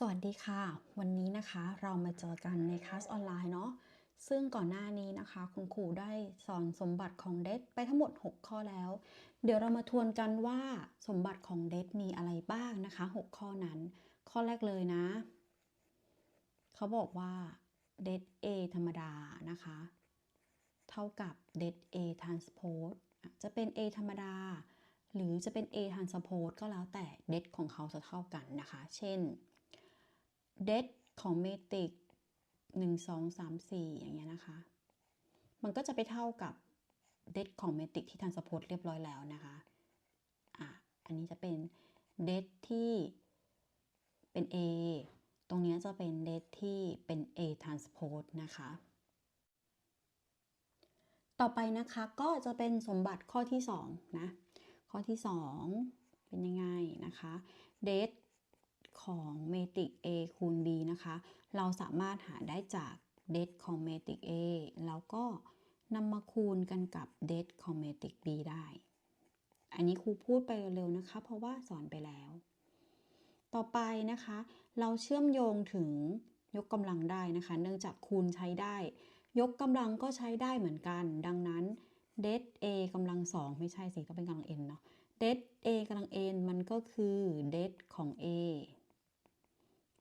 สวัสดีค่ะ วันนี้นะคะเรามาเจอกันในคลาสออนไลน์เนาะซึ่งก่อนหน้านี้นะคะ คุณครูได้สอนสมบัติของเดทไปทั้งหมด 6 ข้อแล้ว เดี๋ยวเรามาทวนกันว่าสมบัติของเดทมีอะไรบ้างนะคะ 6 ข้อนั้น ข้อแรกเลยนะ เขาบอกว่าเดท A ธรรมดานะคะ เท่ากับเดท A transpose จะเป็น A ธรรมดา หรือจะเป็น A transpose ก็แล้วแต่เดทของเขาจะเท่ากันนะคะ เช่น เดทของเมติกหนึ่งสองสามสี่อย่างเงี้ยนะคะ มันก็จะไปเท่ากับเดทของเมติกที่ทันสโพสเรียบร้อยแล้วนะคะ อะ อันนี้จะเป็นเดทที่เป็น A ตรงเนี้ยจะเป็นเดทที่เป็น A transpose นะคะ ต่อไปนะคะก็จะเป็นสมบัติข้อที่2นะ ข้อที่ 2 เป็นยังไงนะคะ เดท ของเมตริก A คูณ B นะคะ เราสามารถหาได้จากเดทของเมตริก A แล้วก็นำมาคูณกันกับเดทของเมตริก B ได้ อันนี้ครูพูดไปเร็วๆนะคะ เพราะว่าสอนไปแล้ว ต่อไปนะคะ เราเชื่อมโยงถึงยกกำลังได้นะคะ เนื่องจากคูณใช้ได้ ยกกำลังก็ใช้ได้เหมือนกัน ดังนั้นเดท A กำลังสองไม่ใช่สิต้องเป็นกำลัง n เนาะเดท A กำลัง n มันก็คือเดทของ A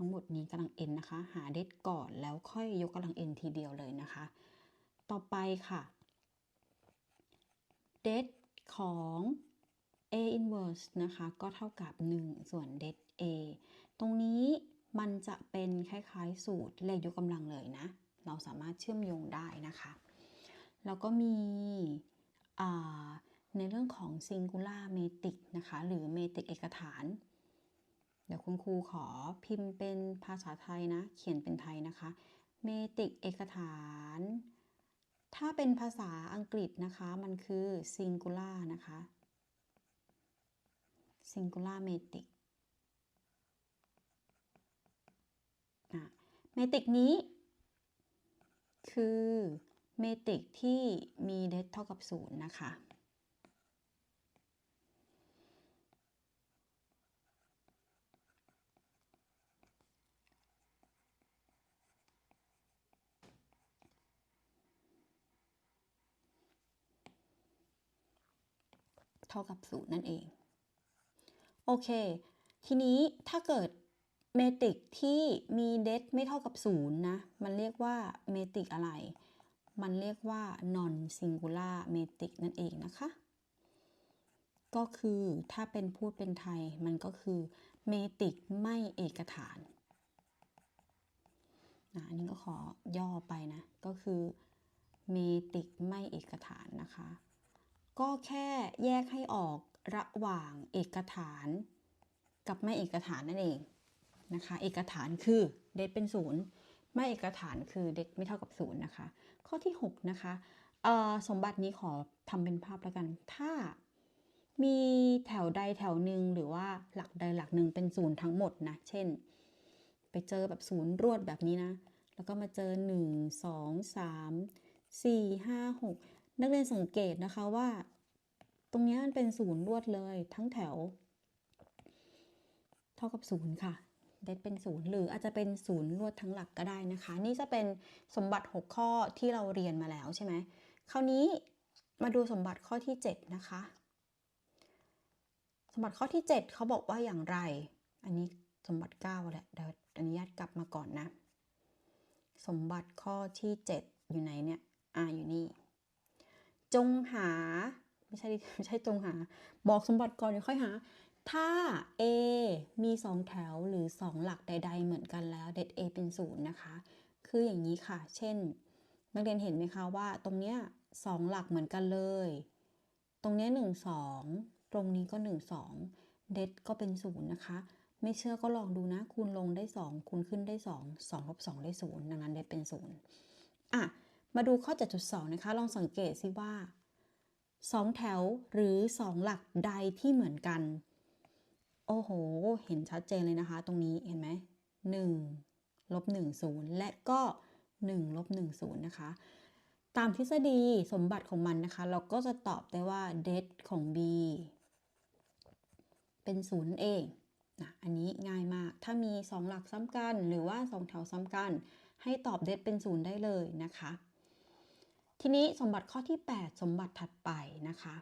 ทั้งหมดนี้กำลัง n นะคะ หาเดทก่อนแล้วค่อยยกกำลัง n ทีเดียวเลยนะคะ ต่อไปค่ะ เดทของ a inverse นะคะ ก็เท่ากับ 1 ส่วนเดท a ตรงนี้มันจะเป็นคล้ายๆ สูตรเลขยกกำลังเลยนะ เราสามารถเชื่อมโยงได้นะคะ แล้วก็มีในเรื่องของ singular metric นะคะ หรือ metric เอกฐาน เดี๋ยวคุณครูขอพิมพ์เป็นภาษาไทยนะ เขียนเป็นไทยนะคะ metric เอกฐาน ถ้าเป็นภาษาอังกฤษนะคะ มันคือ singular นะคะ singular metric เมติกนี้ คือเมติกที่มีเดทเท่ากับศูนย์นะคะ เท่ากับศูนย์นั่นเอง โอเค ทีนี้ถ้าเกิดเมตริกที่มีเดทไม่เท่ากับศูนย์นะ มันเรียกว่าเมตริกอะไร มันเรียกว่า non singular metric นั่นเองนะคะ ก็คือถ้าเป็นพูดเป็นไทยมันก็คือเมตริกไม่เอกฐานนะอันนี้ก็ขอย่อไปนะ ก็คือเมตริกไม่เอกฐานนะคะ ก็แค่แยกให้ออกระหว่างเอกฐาน กับไม่เอกฐานนั่นเองนะคะ เอกฐานคือเดทเป็นศูนย์ไม่เอกฐานคือเดทไม่เท่ากับศูนย์นะคะ ข้อที่ 6 นะคะสมบัตินี้ขอทำเป็นภาพแล้วกัน ถ้ามีแถวใดแถวหนึ่งหรือว่าหลักใดหลักหนึ่งเป็นศูนย์ทั้งหมดนะ เช่น ไปเจอแบบศูนย์รวดแบบนี้นะ แล้วก็มาเจอ 1 2 3 4 5 6 นักเรียนสังเกตนะคะว่า ตรงนี้มันเป็นศูนย์รวดเลยทั้งแถว เท่ากับศูนย์ค่ะ เดทเป็นศูนย์หรืออาจจะเป็นศูนย์รวดทั้งหลักก็ได้นะคะ นี่จะเป็นสมบัติ 6 ข้อที่เราเรียนมาแล้วใช่ไหมคราวนี้มาดูสมบัติข้อที่ 7 นะคะ สมบัติข้อที่ 7 เขาบอกว่าอย่างไร อันนี้สมบัติ 9 แหละเดี๋ยวอนุญาตกลับมาก่อนนะ สมบัติข้อที่ 7 อยู่ไหนเนี่ย อ่าอยู่นี่ จงหา ไม่ใช่ไม่ใช่จงหา บอกสมบัติก่อนเดี๋ยวค่อยหา ถ้า A มี 2 แถวหรือ 2 หลักใด ๆ เหมือนกันแล้วเดท A เป็นศูนย์นะคะ คืออย่างนี้ค่ะ เช่น นักเรียนเห็นไหมคะว่า ตรงเนี้ยสองหลักเหมือนกันเลย ตรงเนี้ยหนึ่งสองตรงนี้ก็หนึ่งสองเดทก็เป็นศูนย์นะคะไม่เชื่อก็ลองดูนะ คูณลงได้สองคูณขึ้นได้สองสองลบสองได้ศูนย์ดังนั้นเดทเป็นศูนย์อะ มาดูข้อ 7.2 นะคะ ลองสังเกตซิว่า 2 แถวหรือ 2 หลักใดที่เหมือนกัน โอ้โห เห็นชัดเจนเลยนะคะ ตรงนี้เห็นไหม1ลบ1 0 และก็1ลบ1 0 นะคะ ตามทฤษฎีสมบัติของมันนะคะ เราก็จะตอบได้ว่าเดทของ b เป็น 0 เองนะอันนี้ง่ายมาก ถ้ามี 2 หลักซ้ำกัน หรือว่า 2 แถวซ้ำกัน ให้ตอบเดดเป็นศูนย์ได้เลยนะคะ ทีนี้สมบัติข้อที่ 8 สมบัติถัดไปนะคะ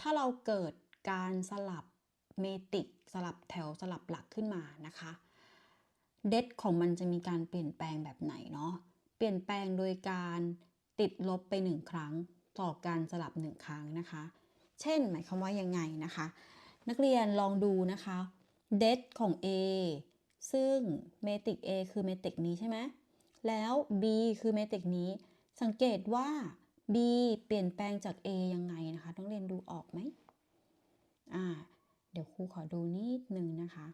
ถ้าเราเกิดการสลับเมติกสลับแถวสลับหลักขึ้นมานะคะเดดของมันจะมีการเปลี่ยนแปลงแบบไหนเนาะเปลี่ยนแปลงโดยการติดลบไป 1 ครั้ง ต่อการสลับ 1 ครั้งนะคะ เช่น หมายความว่ายังไงนะคะ นักเรียนลองดูนะคะเดดของ A ซึ่งเมติก A คือเมติกนี้ใช่ไหมแล้ว B คือเมติกนี้ สังเกตว่า B เปลี่ยนแปลงจาก A ยังไงนะคะต้องเรียนดูออกไหมอ่าเดี๋ยวครูขอดูนิดนึงนะคะ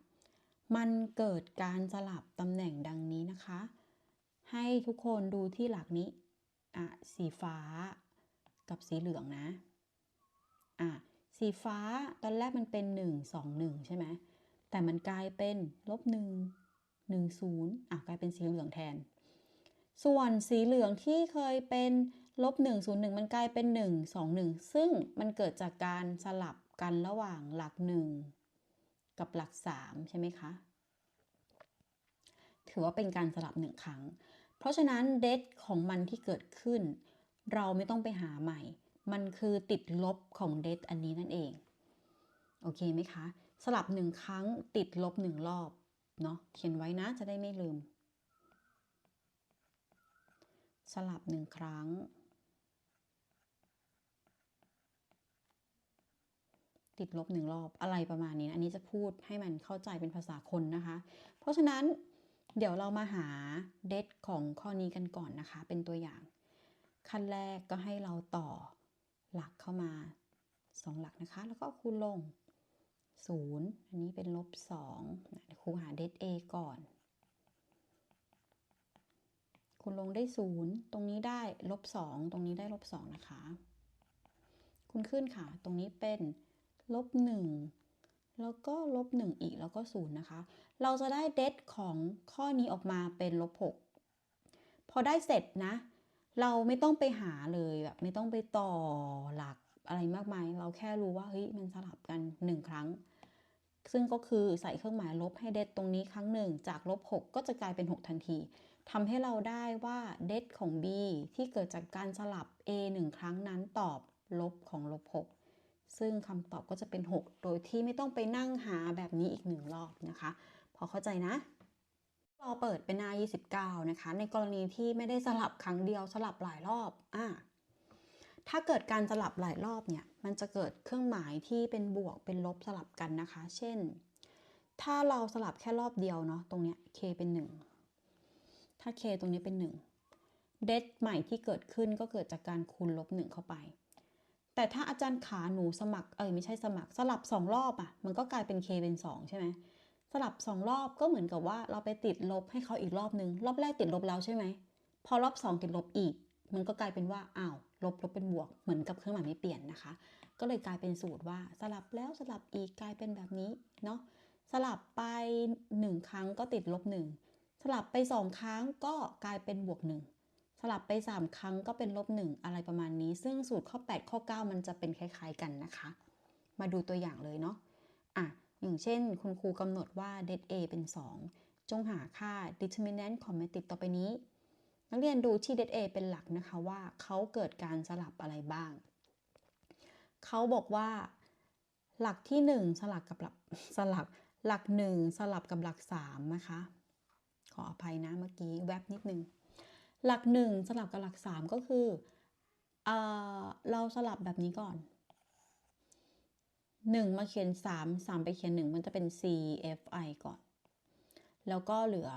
มันเกิดการสลับตำแหน่งดังนี้นะคะ ให้ทุกคนดูที่หลักนี้อะสีฟ้ากับสีเหลืองนะอะสีฟ้าตอนแรกมันเป็น 1 2 1 ใช่ไหมแต่มันกลายเป็นลบ1 1 0อะกลายเป็นสีเหลืองแทน ส่วนสีเหลืองที่เคยเป็นลบ1 0 1 มันกลายเป็น 1 2 1 ซึ่งมันเกิดจากการสลับกันระหว่างหลัก 1 กับหลัก 3 ใช่ไหมคะ ถือว่าเป็นการสลับหนึ่งครั้ง เพราะฉะนั้นเดทของมันที่เกิดขึ้น เราไม่ต้องไปหาใหม่ มันคือติดลบของเดทอันนี้นั่นเอง โอเคไหมคะ สลับหนึ่งครั้งติดลบหนึ่งรอบ เนาะเขียนไว้นะจะได้ไม่ลืม สลับหนึ่งครั้ง ติดลบหนึ่งรอบอะไรประมาณนี้นะอันนี้จะพูดให้มันเข้าใจเป็นภาษาคนนะคะ เพราะฉะนั้นเดี๋ยวเรามาหาเดทของข้อนี้กันก่อนนะคะ เป็นตัวอย่าง ขั้นแรกก็ให้เราต่อหลักเข้ามา 2 หลักนะคะ แล้วก็คูณลง 0 อันนี้เป็นลบ2นะครูหาเดท A ก่อน คูณลงได้ 0 ตรงนี้ได้ลบ2ตรงนี้ได้ลบ2นะคะคูณขึ้นค่ะ ตรงนี้เป็นลบ1แล้วก็ลบ1อีกแล้วก็0นะคะ เราจะได้เดทของข้อนี้ออกมาเป็นลบ6พอได้เสร็จนะ เราไม่ต้องไปหาเลยแบบไม่ต้องไปต่อหลักอะไรมากมาย เราแค่รู้ว่าเฮ้ยมันสลับกัน 1 ครั้ง ซึ่งก็คือใส่เครื่องหมายลบให้เดทตรงนี้ครั้งหนึ่งจากลบ6ก็จะกลายเป็น 6 ทันที ทำให้เราได้ว่าเดทของ b ที่เกิดจากการสลับ a 1 ครั้งนั้นตอบลบของลบ 6 ซึ่งคำตอบก็จะเป็น 6 โดยที่ไม่ต้องไปนั่งหาแบบนี้อีกหนึ่งรอบนะคะ พอเข้าใจนะเราเปิดเป็นหน้า 29 นะคะ ในกรณีที่ไม่ได้สลับครั้งเดียวสลับหลายรอบอ่าถ้าเกิดการสลับหลายรอบเนี่ย มันจะเกิดเครื่องหมายที่เป็นบวกเป็นลบสลับกันนะคะ เช่น ถ้าเราสลับแค่รอบเดียวเนาะ ตรงเนี้ย k เป็น 1 ถ้า k ตรงนี้เป็น 1 เดทใหม่ที่เกิดขึ้นก็เกิดจากการคูณลบ 1 เข้าไป แต่ถ้าอาจารย์ขาหนูสมัคร เอ้ยไม่ใช่สมัคร สลับ 2 รอบอะ่ะ มันก็กลายเป็น k เป็น 2 ใช่ไหมสลับ 2 รอบก็เหมือนกับว่าเราไปติดลบให้เขาอีกรอบนึง รอบแรกติดลบแล้วใช่ไหม พอรอบ 2 ติดลบอีก มันก็กลายเป็นว่าอ้าวลบลบเป็นบวก เหมือนกับเครื่องหมายไม่เปลี่ยนนะคะ ก็เลยกลายเป็นสูตรว่าสลับแล้วสลับอีกกลายเป็นแบบนี้เนาะสลับไป 1 ครั้งก็ติดลบ1 สลับไป 2 ครั้งก็กลายเป็นบวก 1 สลับไป 3 ครั้งก็เป็นลบ 1 อะไรประมาณนี้ ซึ่งสูตรข้อ 8 ข้อ 9 มันจะเป็นคล้าย ๆ กันนะคะ มาดูตัวอย่างเลยเนาะอะอย่างเช่น คุณครูกำหนดว่า det a เป็น 2 จงหาค่า determinant ของเมตริกต่อไปนี้ นักเรียนดูที่ det a เป็นหลักนะคะว่าเขาเกิดการสลับอะไรบ้าง เขาบอกว่าหลักที่ 1 สลับกับหลักสลับหลัก 1 สลับกับหลัก3นะคะ ขออภัยนะเมื่อกี้แวบนิดนึง หลัก1สลับกับหลัก3ก็คือเอเราสลับแบบนี้ก่อน1มาเขียน3 3ไปเขียน1มันจะเป็น C F I ก่อน แล้วก็เหลือ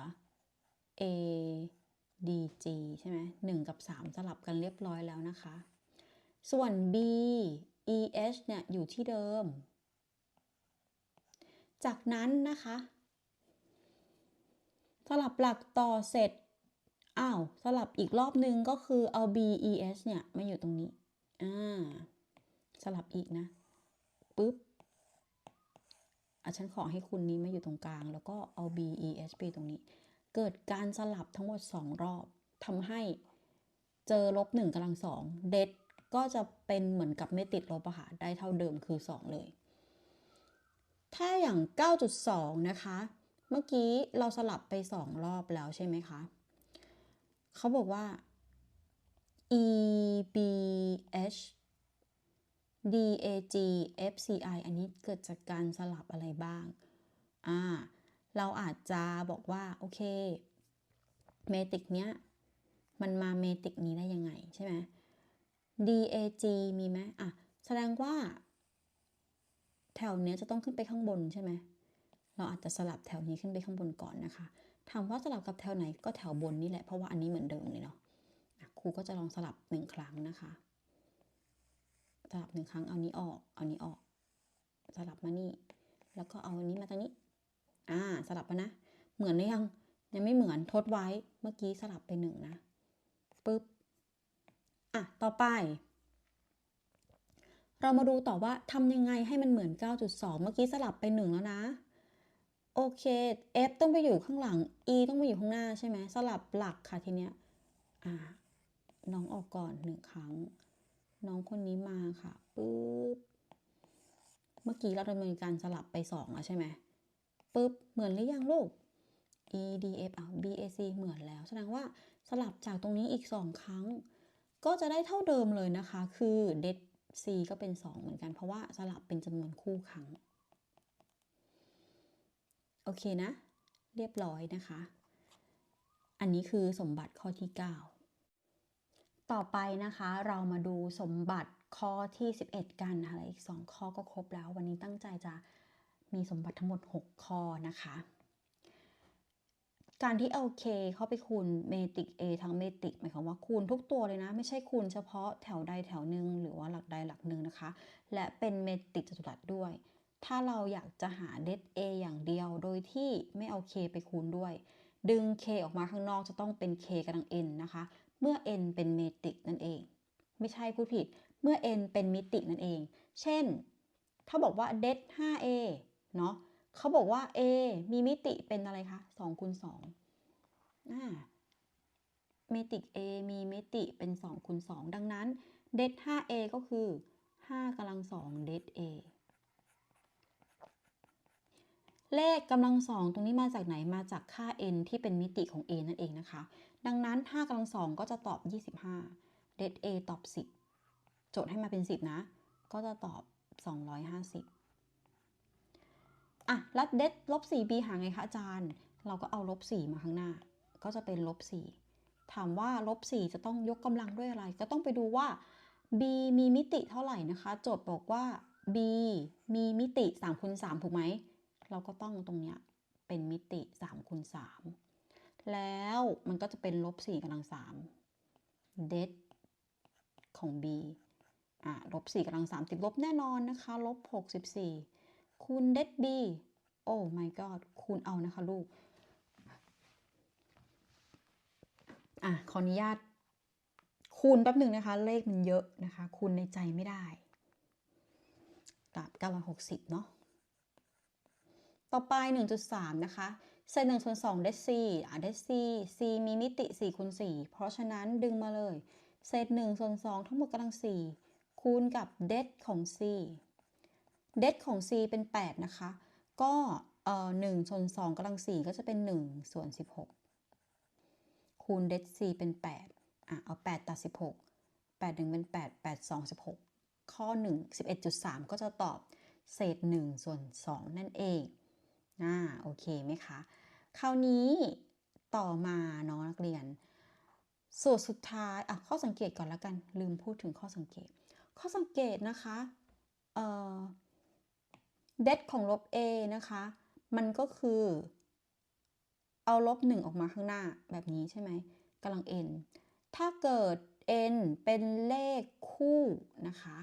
A D G ใช่ไหม1กับ3สลับกันเรียบร้อยแล้วนะคะ ส่วน B E H เนี่ยอยู่ที่เดิม จากนั้นนะคะ สลับหลักต่อเสร็จ อ้าว สลับอีกรอบนึงก็คือเอา B E S เนี่ย มาอยู่ตรงนี้ อ่า สลับอีกนะปุ๊บอะฉันขอให้คุณนี้มาอยู่ตรงกลาง แล้วก็เอา B E S ไปตรงนี้ เกิดการสลับทั้งหมด 2 รอบทำให้เจอลบ1กำลังสองเดทก็จะเป็นเหมือนกับไม่ติดลบอะค่ะได้เท่าเดิมคือ 2 เลย ถ้าอย่าง 9.2 นะคะ เมื่อกี้เราสลับไป2รอบแล้วใช่ไหมคะ เขาบอกว่า e b h d a g f c i อันนี้เกิดจากการสลับอะไรบ้าง อ่า เราอาจจะบอกว่า โอเค เมติกเนี้ย มันมาเมติกนี้ได้ยังไงใช่ไหม DAG มีไหมอะ แสดงว่า แถวเนี้ยจะต้องขึ้นไปข้างบนใช่ไหม เราอาจจะสลับแถวนี้ขึ้นไปข้างบนก่อนนะคะ ถามว่าสลับกับแถวไหนก็แถวบนนี่แหละเพราะว่าอันนี้เหมือนเดิมเลยเนาะครูก็จะลองสลับหนึ่งครั้งนะคะสลับหนึ่งครั้งเอานี้ออกเอานี้ออก สลับมานี่ แล้วก็เอาอันนี้มาตรงนี้ อ่าสลับมานะ เหมือนหรือยังยังไม่เหมือนทดไว้เมื่อกี้สลับไปหนึ่งนะปึ๊บอะต่อไป เรามาดูต่อว่าทำยังไงให้มันเหมือน 9.2 เมื่อกี้สลับไป1แล้วนะ โอเค F ต้องไปอยู่ข้างหลัง E ต้องไปอยู่ข้างหน้าใช่ไหมสลับหลักค่ะทีเนี้ยอ่าน้องออกก่อนหนึ่งครั้ง น้องคนนี้มาค่ะปึ๊บเมื่อกี้เราดำเนินการสลับไป2แล้วใช่ไหมปึ๊บเหมือนหรือยังลูก E D F อะ B A C เหมือนแล้ว แสดงว่าสลับจากตรงนี้อีก2ครั้ง ก็จะได้เท่าเดิมเลยนะคะ คือ det c ก็เป็น 2 เหมือนกันเพราะว่าสลับเป็นจำนวนคู่ครั้ง โอเคนะ เรียบร้อยนะคะ อันนี้คือสมบัติข้อที่ 9 ต่อไปนะคะเรามาดูสมบัติข้อที่ 11 กันนะคะอีก 2 ข้อก็ครบแล้ว วันนี้ตั้งใจจะมีสมบัติทั้งหมด 6 ข้อนะคะ การที่เอา k เข้าไปคูณเมตริก a ทั้งเมตริกหมายความว่าคูณทุกตัวเลยนะ ไม่ใช่คูณเฉพาะแถวใดแถวหนึ่งหรือว่าหลักใดหลักหนึ่งนะคะ และเป็นเมตริกจัตุรัสด้วย ถ้าเราอยากจะหาเด a อย่างเดียวโดยที่ไม่เอา k ไปคูณด้วย ดึง k ออกมาข้างนอกจะต้องเป็น k กำลัง n นะคะ เมื่อ n เป็นเมตริกนั่นเอง ไม่ใช่พูดผิด เมื่อ n เป็นมิตินั่นเอง เช่น ถ้าบอกว่าเด 5a เนาะเขาบอกว่า a มีมิติเป็นอะไรคะ2คูณ2อ่าเมตริก a มีมิติเป็น2คูณ2ดังนั้นเด 5a ก็คือ5กำลัง2เด a เลขกำลังสองตรงนี้มาจากไหนมาจากค่า n ที่เป็นมิติของ a นั่นเองนะคะ ดังนั้น5กำลังสองก็จะตอบ 25 det a ตอบ 10 โจทย์ให้มาเป็น 10 นะ ก็จะตอบ 250 อะ แล้วเดลบ 4b หาไงคะอาจารย์ เราก็เอาลบ 4 มาข้างหน้า ก็จะเป็นลบ 4 ถามว่าลบ 4 จะต้องยกกำลังด้วยอะไร ก็ต้องไปดูว่า b มีมิติเท่าไหร่นะคะ โจทย์บอกว่า b มีมิติ3คูณ3ถูกไหม เราก็ต้องตรงเนี้ยเป็นมิติ3คูณ3แล้วมันก็จะเป็นลบ4กำลัง3 det ของ b อะลบ4กำลัง3ติดลบแน่นอนนะคะ ลบ 64 คูณ det b โอ้ my god คูณเอานะคะลูก อะ ขออนุญาต คูณแป๊บหนึ่งนะคะ เลขมันเยอะนะคะ คูณในใจไม่ได้กับ960 เนาะ ต่อไป 1.3 นะคะเศษ1ส่วน2เดซ c อะเดซ c c มีมิติ4คูณ4 เพราะฉะนั้นดึงมาเลย เศษ1ส่วน2ทั้งหมดกำลัง 4 คูณกับเดของ c เดของ c เป็น 8 นะคะ ก็เอ่อ1ส่วน2กำลัง 4 ก็จะเป็น 1 ส่วน 16 คูณเด c เป็น 8 อะ เอา 8 ตัด 16 8 1 เป็น 8 8 2 16 ข้อ 1 11.3 ก็จะตอบเศษ1ส่วน2นั่นเอง อ่าโอเคไหมคะ คราวนี้ต่อมาน้องนักเรียน สูตรสุดท้ายอะข้อสังเกตก่อนแล้วกัน ลืมพูดถึงข้อสังเกต ข้อสังเกตนะคะเอ่อเดของลบ a นะคะ มันก็คือ เอาลบ 1 ออกมาข้างหน้าแบบนี้ใช่ไหมกำลัง n ถ้าเกิด n เป็นเลขคู่นะคะ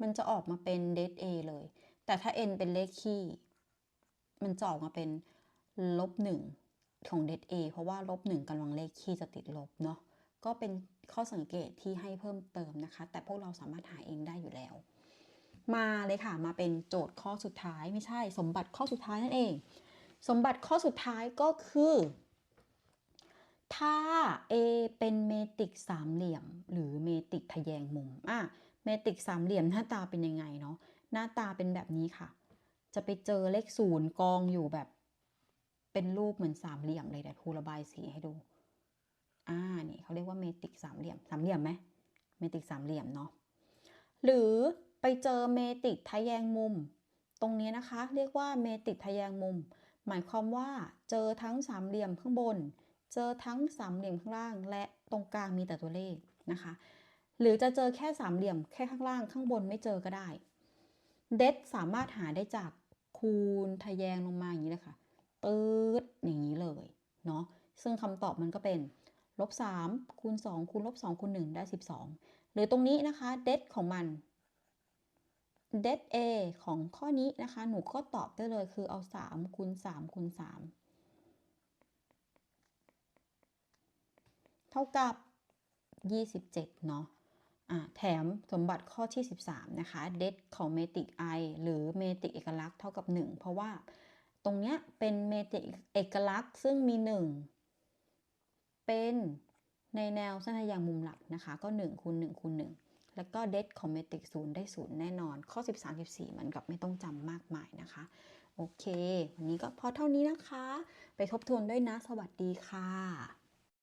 มันจะออกมาเป็นเด a เลย แต่ถ้า n เป็นเลขคี่ มันจะออกมาเป็นลบ1ของเด a เพราะว่าลบ1กำลังเลขคี่จะติดลบเนาะ ก็เป็นข้อสังเกตที่ให้เพิ่มเติมนะคะ แต่พวกเราสามารถหาเองได้อยู่แล้ว มาเลยค่ะ มาเป็นโจทย์ข้อสุดท้ายไม่ใช่ สมบัติข้อสุดท้ายนั่นเอง สมบัติข้อสุดท้ายก็คือ ถ้า A เป็นเมตริกสามเหลี่ยม หรือเมตริกทะแยงมุมอะเมตริกสามเหลี่ยมหน้าตาเป็นยังไงเนาะ หน้าตาเป็นแบบนี้ค่ะ จะไปเจอเลขศูนย์กองอยู่แบบ เป็นรูปเหมือนสามเหลี่ยมเลยเดี๋ยวครูระบายสีให้ดู อ่า นี่เขาเรียกว่าเมติกสามเหลี่ยม สามเหลี่ยมไหมเมติกสามเหลี่ยมเนาะ หรือไปเจอเมติกทะแยงมุม ตรงนี้นะคะ เรียกว่าเมติกทะแยงมุม หมายความว่าเจอทั้งสามเหลี่ยมข้างบน เจอทั้งสามเหลี่ยมข้างล่าง และตรงกลางมีแต่ตัวเลขนะคะ หรือจะเจอแค่สามเหลี่ยมแค่ข้างล่างข้างบนไม่เจอก็ได้ เดสามารถหาได้จากคูณทะแยงลงมาอย่างนี้เลยค่ะตืดอย่างนี้เลยเนาะซึ่งคำตอบมันก็เป็นลบ3คูณ2คูณลบ2คูณ1ได้ 12 หรือตรงนี้นะคะเดสของมันเดส A ของข้อนี้นะคะ หนูก็ตอบได้เลยคือเอา 3คูณ3คูณ3เท่ากับ 27 เนาะ แถมสมบัติข้อที่ 13 นะคะ เดทของเมติก I หรือเมติกเอกลักษณ์เท่ากับ 1 เพราะว่าตรงเนี้ยเป็นเมติกเอกลักษณ์ซึ่งมี 1 เป็นในแนวเส้นทางมุมหลักนะคะ ก็1คูณ1คูณ1แล้วก็เดทของเมติก0ได้0แน่นอน ข้อ 13 14 มันกับไม่ต้องจำมากมายนะคะ โอเค วันนี้ก็พอเท่านี้นะคะ ไปทบทวนด้วยนะ สวัสดีค่ะ